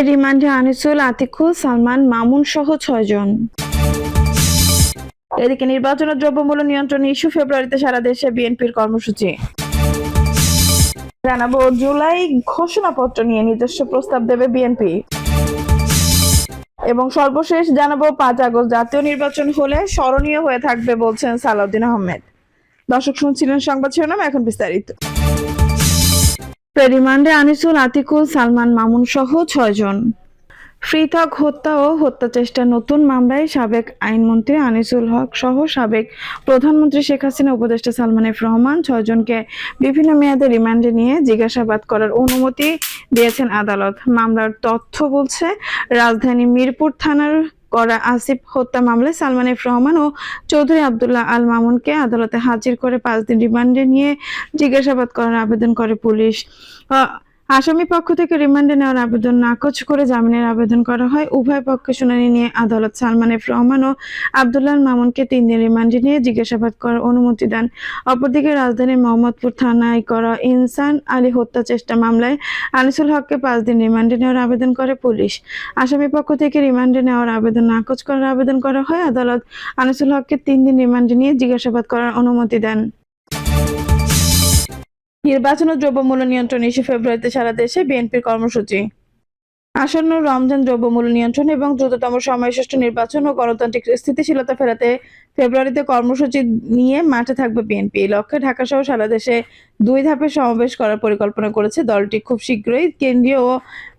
রিমান্ডে আনিসুল, আতিকুল, সালমান, মামুন সহ ছয়জন। এদিকে নির্বাচন ও দ্রব্যমূল্য নিয়ন্ত্রণ ইস্যু ফেব্রুয়ারিতে সারা দেশে বিএনপির কর্মসূচি। জানাব, জুলাই ঘোষণাপত্র নিয়ে নিজস্ব প্রস্তাব দেবে বিএনপি। এবং সর্বশেষ জানাব, পাঁচ আগস্ট জাতীয় নির্বাচন হলে স্মরণীয় হয়ে থাকবে বলছেন সালাউদ্দিন আহমেদ। দর্শক শুনছিলেন সংবাদ শিরোনাম, এখন বিস্তারিত। রিমান্ডে আনিসুল, আতিকুল, সালমান, মামুন সহ ছয়জন ফ্রিথক হত্যা ও হত্যা চেষ্টার নতুন মামলায় সাবেক আইনমন্ত্রী আনিসুল হক সহ সাবেক প্রধানমন্ত্রী শেখ হাসিনা, উপদেষ্টা সালমান এফ রহমান ছয়জনকে বিভিন্ন মেয়াদে রিমান্ডে নিয়ে জিজ্ঞাসাবাদ করার অনুমতি দিয়েছেন আদালত। মামলার তথ্য বলছে, রাজধানী মিরপুর থানার করা আসিফ হত্যা মামলায় সালমান এফ রহমান ও চৌধুরী আবদুল্লাহ আল মামুনকে আদালতে হাজির করে পাঁচ দিন রিমান্ডে নিয়ে জিজ্ঞাসাবাদ করার আবেদন করে পুলিশ। আসামি পক্ষ থেকে রিমান্ডে নেওয়ার আবেদন নাকচ করে জামিনের আবেদন করা হয়। উভয় পক্ষে শুনানি নিয়ে আদালত সালমান এফ রহমান ও আবদুল্লাহ মামুনকে তিন দিন রিমান্ডে নিয়ে জিজ্ঞাসাবাদ করার অনুমতি দেন। অপরদিকে রাজধানীর মোহাম্মদপুর থানায় করা ইনসান আলী হত্যা চেষ্টা মামলায় আনিসুল হককে পাঁচ দিন রিমান্ডে নেওয়ার আবেদন করে পুলিশ। আসামি পক্ষ থেকে রিমান্ডে নেওয়ার আবেদন নাকচ করার আবেদন করা হয়। আদালত আনিসুল হককে তিন দিন রিমান্ডে নিয়ে জিজ্ঞাসাবাদ করার অনুমতি দেন। নির্বাচন ও দ্রব্যমূল্য নিয়ন্ত্রণ ইস্যু ফেব্রুয়ারিতে সারা দেশে বিএনপির কর্মসূচি। আসন্ন রমজান দ্রব্যমূল্য নিয়ন্ত্রণ এবং দ্রুততম সময়শ্রেষ্ঠ নির্বাচন ও গণতান্ত্রিক স্থিতিশীলতা ফেরাতে ফেব্রুয়ারিতে কর্মসূচি নিয়ে মাঠে থাকবে বিএনপি। এই লক্ষ্যে ঢাকা সহ সারা দেশে দুই ধাপে সমাবেশ করার পরিকল্পনা করেছে দলটি খুব শীঘ্রই। কেন্দ্রীয় ও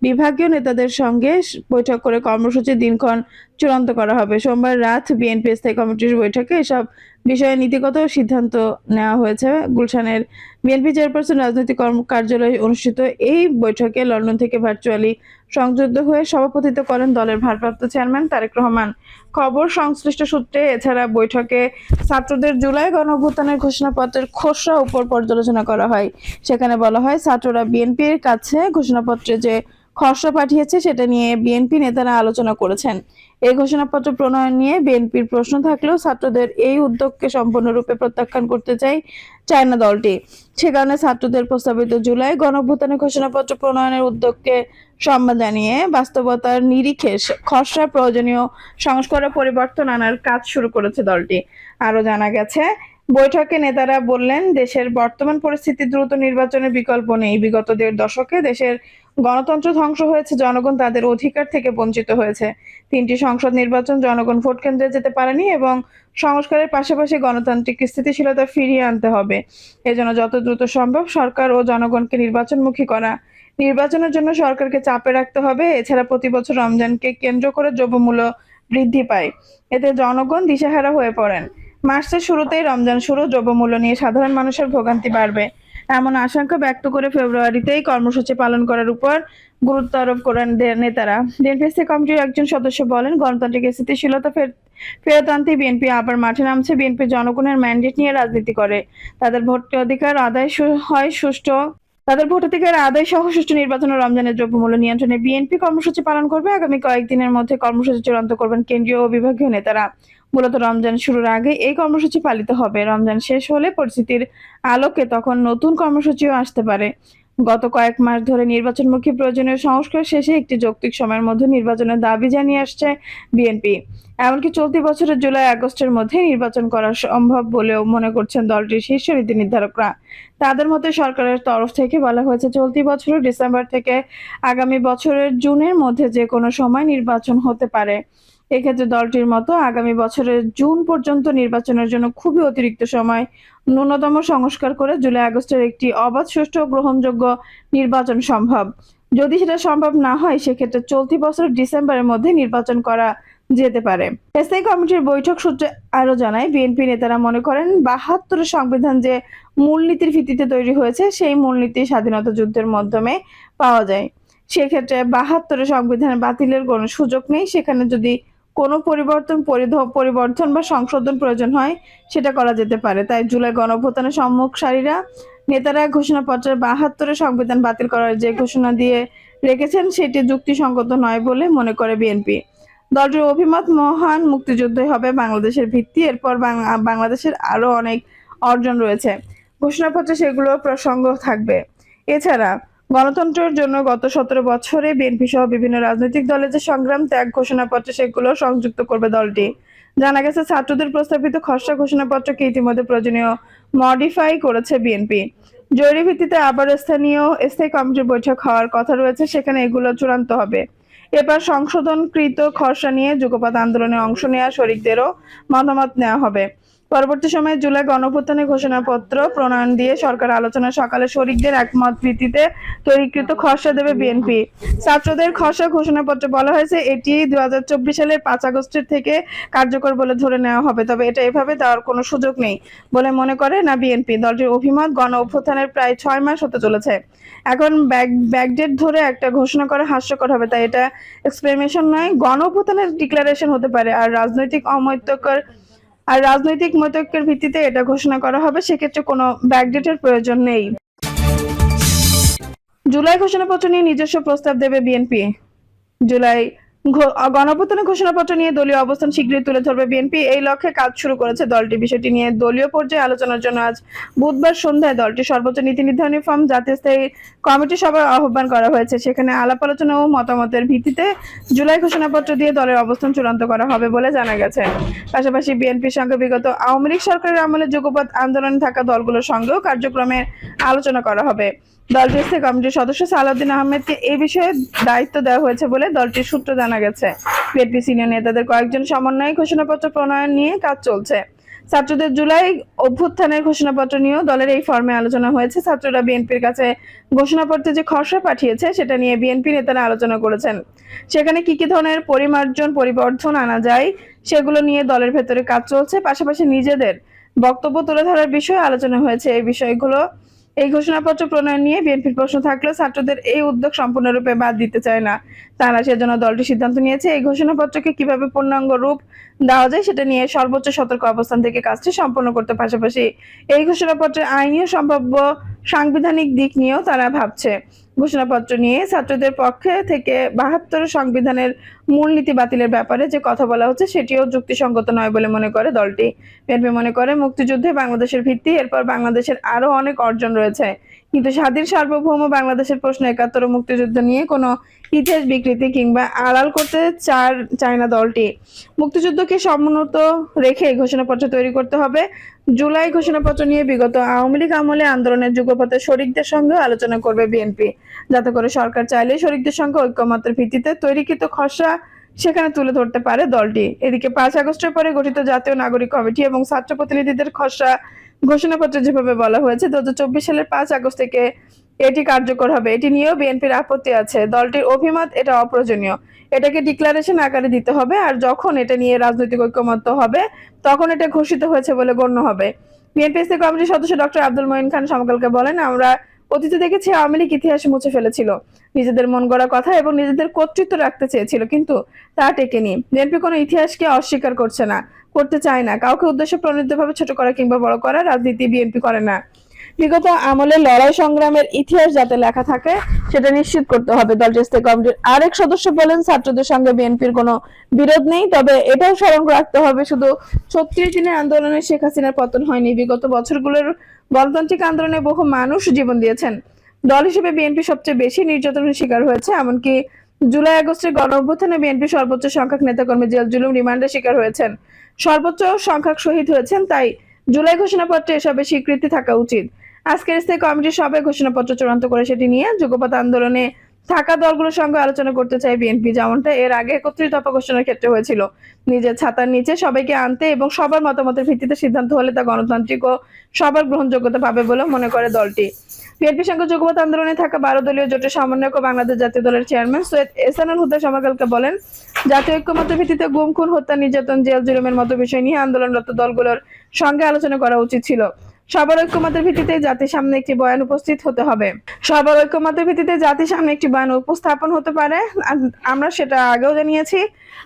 বিভাগীয় নেতাদের সঙ্গে বৈঠক করে কর্মসূচির দিনক্ষণ চূড়ান্ত করা হবে। সোমবার রাত বিএনপি স্থায়ী কমিটির বৈঠকে এসব বিষয়ে নীতিগত সিদ্ধান্ত নেওয়া হয়েছে। গুলশানের বিএনপি চেয়ারপারসন রাজনৈতিক কর্ম কার্যালয়ে অনুষ্ঠিত এই বৈঠকে লন্ডন থেকে ভার্চুয়ালি সংযুক্ত হয়ে সভাপতিত্ব করেন দলের ভারপ্রাপ্ত চেয়ারম্যান তারেক রহমান। খবর সংশ্লিষ্ট সূত্রে এছাড়া বৈঠকে ছাত্রদের জুলাই গণভূতানের ঘোষণাপত্রের খসড়া উপর পর্যালোচনা করা হয়। সেখানে বলা হয়, ছাত্ররা বিএনপির কাছে ঘোষণাপত্রে যে খসড়া পাঠিয়েছে, সেটা নিয়ে বিএনপি নেতারা আলোচনা করেছেন। এই ঘোষণাপত্র প্রণয়ন নিয়ে বিএনপির প্রশ্ন থাকলেও ছাত্রদের এই উদ্যোগকে সম্পূর্ণরূপে প্রত্যাখ্যান করতে চাই চায় না দলটি। সে কারণে ছাত্রদের প্রস্তাবিত জুলাই গণঅভ্যুত্থানের ঘোষণাপত্র প্রণয়নের উদ্যোগকে সম্মান জানিয়ে বাস্তবতার নিরিখে খসড়া প্রয়োজনীয় সংস্কার পরিবর্তন আনার কাজ শুরু করেছে দলটি। আরও জানা গেছে, বৈঠকে নেতারা বললেন, দেশের বর্তমান পরিস্থিতি দ্রুত নির্বাচনের বিকল্প নেই। বিগত দেড় দশকে দেশের গণতন্ত্র ধ্বংস হয়েছে, জনগণ তাদের অধিকার থেকে বঞ্চিত হয়েছে। তিনটি সংসদ নির্বাচন জনগণ ভোট কেন্দ্রে যেতে পারেনি এবং সংস্কারের পাশাপাশি গণতান্ত্রিক স্থিতিশীলতা ফিরিয়ে আনতে হবে। এজন্য যত দ্রুত সম্ভব সরকার ও জনগণকে নির্বাচনমুখী করা। নির্বাচনের জন্য সরকারকে চাপে রাখতে হবে, এছাড়া প্রতি বছর রমজানকে কেন্দ্র করে দ্রব্যমূল্য বৃদ্ধি পায়। এতে জনগণ দিশেহারা হয়ে পড়েন। মার্চের শুরুতেই রমজান শুরু, দ্রব্যমূল্য নিয়ে সাধারণ মানুষের ভোগান্তি বাড়বে। এমন আশঙ্কা ব্যক্ত করে ফেব্রুয়ারিতেই কর্মসূচি পালন করার উপর গুরুত্ব আরোপ করেন নেতারা। বিএনপি কমিটির একজন সদস্য বলেন, গণতান্ত্রিক স্থিতিশীলতা ফের ফেরত আনতে বিএনপি আবার মাঠে নামছে। বিএনপি জনগণের ম্যান্ডেট নিয়ে রাজনীতি করে। তাদের ভোট অধিকার আদায় হয় সুষ্ঠু তাদের ভোটাধিকার আদায় সহ সুষ্ঠু নির্বাচন ও রমজানের দ্রব্যমূল্য নিয়ন্ত্রণে বিএনপি কর্মসূচি পালন করবে। আগামী কয়েকদিনের মধ্যে কর্মসূচি চূড়ান্ত করবেন কেন্দ্রীয় ও বিভাগীয় নেতারা। মূলত রমজান শুরুর আগে এই কর্মসূচি পালিত হবে। রমজান শেষ হলে পরিস্থিতির আলোকে তখন নতুন কর্মসূচিও আসতে পারে। গত কয়েক মাস ধরে নির্বাচনমুখী প্রয়োজনীয় সংস্কার শেষে একটি যৌক্তিক সময়ের মধ্যে নির্বাচনের দাবি জানিয়ে আসছে বিএনপি। এমনকি চলতি বছরের জুলাই, আগস্টের মধ্যে নির্বাচন করা সম্ভব বলেও মনে করছেন দলটির শীর্ষ নীতি নির্ধারকরা। তাদের মতে সরকারের তরফ থেকে বলা হয়েছে, চলতি বছরের ডিসেম্বর থেকে আগামী বছরের জুনের মধ্যে যে কোনো সময় নির্বাচন হতে পারে। এক্ষেত্রে দলটির মতো আগামী বছরের জুন পর্যন্ত নির্বাচনের জন্য খুবই অতিরিক্ত সময়, ন্যূনতম সংস্কার করে জুলাই আগস্টের একটি অবাধ সুষ্ঠু গ্রহণযোগ্য নির্বাচন সম্ভব। যদি সেটা সম্ভব না হয়, সেক্ষেত্রে চলতি বছর ডিসেম্বরের মধ্যে নির্বাচন করা যেতে পারে। স্থায়ী কমিটির বৈঠক সূত্রে আরও জানায়, বিএনপি নেতারা মনে করেন বাহাত্তরের সংবিধান যে মূলনীতির ভিত্তিতে তৈরি হয়েছে, সেই মূলনীতি স্বাধীনতা যুদ্ধের মাধ্যমে পাওয়া যায়। সেক্ষেত্রে বাহাত্তরের সংবিধান বাতিলের কোনো সুযোগ নেই। সেখানে যদি কোনো পরিবর্তন পরিবর্তন বা সংশোধন প্রয়োজন হয়, সেটা করা যেতে পারে। তাই জুলাই গণঅভ্যুত্থানের সম্মুখ সারিরা নেতারা ঘোষণাপত্রের বাহাত্তরের সংবিধান বাতিল করার যে ঘোষণা দিয়ে রেখেছেন, সেটি যুক্তিসঙ্গত নয় বলে মনে করে বিএনপি। দলটির অভিমত, মহান মুক্তিযুদ্ধই হবে বাংলাদেশের ভিত্তি। এরপর বাংলাদেশের আরও অনেক অর্জন রয়েছে। ঘোষণাপত্রে সেগুলো প্রসঙ্গ থাকবে। এছাড়া গণতন্ত্রের জন্য গত সতেরো বছরে বিএনপি সহ বিভিন্ন রাজনৈতিক দলের যে সংগ্রাম, ত্যাগ ঘোষণাপত্র, সেগুলো সংযুক্ত করবে দলটি। জানা গেছে, ছাত্রদের প্রস্তাবিত খসড়া ঘোষণাপত্রকে ইতিমধ্যে প্রয়োজনীয় মডিফাই করেছে বিএনপি। জরুরি ভিত্তিতে আবার স্থানীয় স্থায়ী কমিটির বৈঠক হওয়ার কথা রয়েছে, সেখানে এগুলো চূড়ান্ত হবে। এবার সংশোধনকৃত খসড়া নিয়ে যুগপাত আন্দোলনে অংশ নেওয়া শরিকদেরও মতামত নেওয়া হবে। পরবর্তী সময়ে জুলাই গণঅভ্যুত্থানের ঘোষণাপত্র, প্রণয়ন দিয়ে সরকার আলোচনা সকালে শরিকদের একমত ভিত্তিতে তৈরিকৃত খসড়া দেবে বিএনপি। ছাত্রদের খসড়া ঘোষণাপত্রে বলা হয়েছে, এটি দুই সালের পাঁচ আগস্টের থেকে কার্যকর বলে ধরে নেওয়া হবে, তবে এটা এভাবে দেওয়ার কোনো সুযোগ নেই বলে মনে করে না বিএনপি। দলটির অভিমত গণ অভ্যুত্থানের প্রায় ছয় মাস হতে চলেছে। এখন ব্যাক ব্যাকডেট ধরে একটা ঘোষণা করা হাস্যকর হবে, তাই এটা এক্সপ্লেনেশন নয় গণ অভ্যুত্থানের ডিক্লারেশন হতে পারে, আর রাজনৈতিক অমৈত্যকর আর রাজনৈতিক মতৈক্যের ভিত্তিতে এটা ঘোষণা করা হবে, সেক্ষেত্রে কোনো ব্যাকডেটের প্রয়োজন নেই। জুলাই ঘোষণাপত্র নিয়ে নিজস্ব প্রস্তাব দেবে বিএনপি। জুলাই গণঅভ্যুত্থানের ঘোষণাপত্র নিয়ে দলীয় অবস্থান শীঘ্রই তুলে ধরবে বিএনপি। এই লক্ষ্যে কাজ শুরু করেছে দলটি। বিষয়টি নিয়ে দলীয় পর্যায়ে আলোচনার জন্য আজ বুধবার সন্ধ্যায় দলটি সর্বোচ্চ নীতি নির্ধারণী ফর্ম জাতীয় স্থায়ী কমিটি সভার আহ্বান করা হয়েছে। সেখানে আলাপ আলোচনা ও মতামতের ভিত্তিতে জুলাই ঘোষণাপত্র দিয়ে দলের অবস্থান চূড়ান্ত করা হবে বলে জানা গেছে। পাশাপাশি বিএনপির সঙ্গে বিগত আওয়ামী লীগ সরকারের আমলে যুগপৎ আন্দোলনে থাকা দলগুলোর সঙ্গেও কার্যক্রমের আলোচনা করা হবে। দলটির স্থায়ী কমিটির সদস্য সালাউদ্দিন আহমেদকে এই বিষয়ে দায়িত্ব দেওয়া হয়েছে বলে দলটির সূত্র জানা গেছে। বিএনপি সিনিয়র নেতাদের কয়েকজন সমন্বয়ে ঘোষণাপত্র প্রণয়ন নিয়ে কাজ চলছে। ছাত্রদের জুলাই অভ্যুত্থানের ঘোষণাপত্র নিয়েও দলের এই ফর্মে আলোচনা হয়েছে। ছাত্ররা বিএনপির কাছে ঘোষণাপত্রে যে খসড়া পাঠিয়েছে, সেটা নিয়ে বিএনপি নেতারা আলোচনা করেছেন। সেখানে কি কি ধরনের পরিমার্জন, পরিবর্ধন আনা যায়, সেগুলো নিয়ে দলের ভেতরে কাজ চলছে। পাশাপাশি নিজেদের বক্তব্য তুলে ধরার বিষয়ে আলোচনা হয়েছে। এই বিষয়গুলো এই ঘোষণাপত্র প্রণয়ন নিয়ে বিএনপির প্রশ্ন থাকলেও ছাত্রদের এই উদ্যোগ সম্পূর্ণরূপে বাদ দিতে চায় না। তারা সেজন্য দলটি সিদ্ধান্ত নিয়েছে, এই ঘোষণাপত্রকে কীভাবে পূর্ণাঙ্গ রূপ দেওয়া যায় সেটা নিয়ে সর্বোচ্চ সতর্ক অবস্থান থেকে কাজটি সম্পন্ন করতে পাশাপাশি এই ঘোষণাপত্রের আইনি ও সম্ভাব্য সাংবিধানিক দিক নিয়েও তারা ভাবছে। ঘোষণাপত্র নিয়ে ছাত্রদের পক্ষে থেকে বাহাত্তর সংবিধানের মূলনীতি বাতিলের ব্যাপারে যে কথা বলা হচ্ছে সেটিও যুক্তিসঙ্গত নয় বলে মনে করে দলটি। বিএনপি মনে করে মুক্তিযুদ্ধে বাংলাদেশের ভিত্তি, এরপর বাংলাদেশের আরও অনেক অর্জন রয়েছে। কিন্তু স্বাধীন সার্বভৌম বাংলাদেশের প্রশ্ন একাত্তর মুক্তিযুদ্ধ নিয়ে কোনো ইতিহাস বিকৃতি কিংবা আড়াল করতে চার, চায় না দলটি। মুক্তিযুদ্ধকে সমুন্নত রেখে ঘোষণাপত্র তৈরি করতে হবে। জুলাই ঘোষণাপত্র নিয়ে বিগত আওয়ামী লীগ আমলে আন্দোলনের যুগপথে শরিকদের সঙ্গে আলোচনা করবে বিএনপি। যাতে করে সরকার চাইলে শরিকদের সঙ্গে ঐক্যমতের ভিত্তিতে তৈরিকৃত খসড়া সেখানে তুলে ধরতে পারে দলটি। এদিকে পাঁচ আগস্টের পরে গঠিত জাতীয় নাগরিক কমিটি এবং ছাত্র প্রতিনিধিদের খসড়া ঘোষণাপত্রে যেভাবে বলা হয়েছে দু সালের পাঁচ আগস্ট থেকে এটি কার্যকর হবে। এটি নিয়েও বিএনপির আপত্তি আছে। দলটির অভিমত এটা অপ্রয়োজনীয়। এটাকে ডিক্লারেশন আকারে দিতে হবে আর যখন এটা নিয়ে রাজনৈতিক ঐক্যমত্য হবে, তখন এটা ঘোষিত হয়েছে বলে গণ্য হবে। বিএনপি কমিটির সদস্য ডক্টর আব্দুল মঈন খান সমকালকে বলেন, আমরা অতীতে দেখেছি আওয়ামী লীগ ইতিহাস মুছে ফেলেছিল। নিজেদের মন গড়া কথা এবং নিজেদের কর্তৃত্ব রাখতে চেয়েছিল, কিন্তু তা টেকেনি। বিএনপি কোনো ইতিহাসকে অস্বীকার করছে না, করতে চায় না। কাউকে উদ্দেশ্য প্রণীতভাবে ছোট করা কিংবা বড় করা রাজনীতি বিএনপি করে না। বিগত আমলে লড়াই সংগ্রামের ইতিহাস যাতে লেখা থাকে, সেটা নিশ্চিত করতে হবে। দলটির স্থায়ী কমিটির আরেক সদস্য বলেন, ছাত্রদের সঙ্গে বিএনপির কোনো বিরোধ নেই, তবে এটাও স্মরণ রাখতে হবে, শুধু ছত্রিশ দিনের আন্দোলনে শেখ হাসিনার পতন হয়নি। বিগত বছরগুলোর গণতান্ত্রিক আন্দোলনে বহু মানুষ জীবন দিয়েছেন। দল হিসেবে বিএনপি সবচেয়ে বেশি নির্যাতনের শিকার হয়েছে, এমনকি জুলাই আগস্টের গণ অভ্যুত্থানে বিএনপি সর্বোচ্চ সংখ্যক নেতাকর্মী জেল জুলুম রিমান্ডের শিকার হয়েছেন। সর্বোচ্চ সংখ্যক শহীদ হয়েছেন, তাই জুলাই ঘোষণাপত্রে এসবের স্বীকৃতি থাকা উচিত। আজকের স্থায়ী কমিটির সবাই ঘোষণাপত্র চূড়ান্ত করে সেটি নিয়ে যুগপাত আন্দোলনে থাকা দলগুলোর সঙ্গে আলোচনা করতে চায় বিএনপি, যেমনটা এর আগে একত্রিশ দফা ঘোষণার ক্ষেত্রে হয়েছিল। নিজের ছাতার নিচে সবাইকে আনতে এবং সবার মতামতের ভিত্তিতে সিদ্ধান্ত হলে তা গণতান্ত্রিক ও সবার গ্রহণযোগ্যতা পাবে বলে মনে করে দলটি। বিএনপি সঙ্গে যুগপৎ আন্দোলনে থাকা বারো দলীয় জোটের সমন্বয়ক বাংলাদেশ জাতীয় দলের চেয়ারম্যান সৈয়দ এসানুল হুদা সমাকালকে বলেন, জাতীয় ঐক্যমতের ভিত্তিতে গুম, খুন, হত্যা, নির্যাতন, জেল, জুলুমের মতো বিষয় নিয়ে আন্দোলনরত দলগুলোর সঙ্গে আলোচনা করা উচিত ছিল। সবার ঐক্যমতের ভিত্তিতে জাতির সামনে একটি বয়ান উপস্থিত হতে হবে। সবার ঐক্যমতের ভিত্তিতে জাতির সামনে একটি বয়ান উপস্থাপন হতে পারে। আমরা সেটা আগেও জানিয়েছি।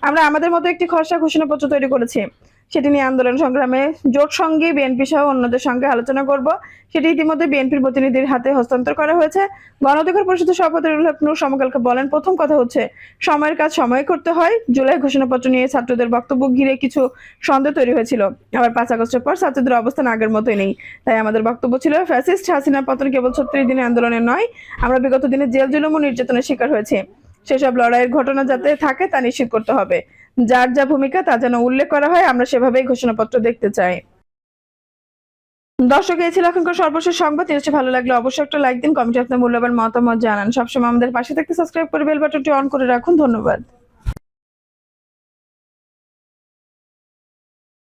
আমরা আমাদের মতো একটি খসড়া ঘোষণাপত্র তৈরি করেছি। সেটি নিয়ে আন্দোলন সংগ্রামে জোট সঙ্গে বিএনপি সহ অন্যদের সঙ্গে আলোচনা করব। সেটি ইতিমধ্যে বিএনপির প্রতিনিধির হাতে হস্তান্তর করা হয়েছে। গণঅধিকার পরিষদের সভাপতি হক সমকালকে বলেন, প্রথম কথা হচ্ছে, সময়ের কাজ সময় করতে হয়। জুলাই ঘোষণাপত্র নিয়ে ছাত্রদের বক্তব্য ঘিরে কিছু সন্দেহ তৈরি হয়েছিল। আবার পাঁচ আগস্টের পর ছাত্রদের অবস্থান আগের মতোই নেই। তাই আমাদের বক্তব্য ছিল, ফ্যাসিস্ট হাসিনার পতন কেবল ছত্রিশ দিনের আন্দোলনে নয়, আমরা বিগত দিনে জেল জুলুম ও নির্যাতনের শিকার হয়েছি। সেসব লড়াইয়ের ঘটনা যাতে থাকে তা নিশ্চিত করতে হবে। যার যা ভূমিকা তা যেন উল্লেখ করা হয়, আমরা সেভাবেই ঘোষণাপত্র দেখতে চাই। দর্শক, এই ছিল এখনকার সর্বশেষ সংবাদ। নিশ্চয়ই ভালো লাগলে অবশ্যই একটা লাইক দিন, কমেন্টে আপনার মূল্যবান মতামত জানান। সবসময় আমাদের পাশে থাকতে সাবস্ক্রাইব করে বেল বাটনটি অন করে রাখুন। ধন্যবাদ।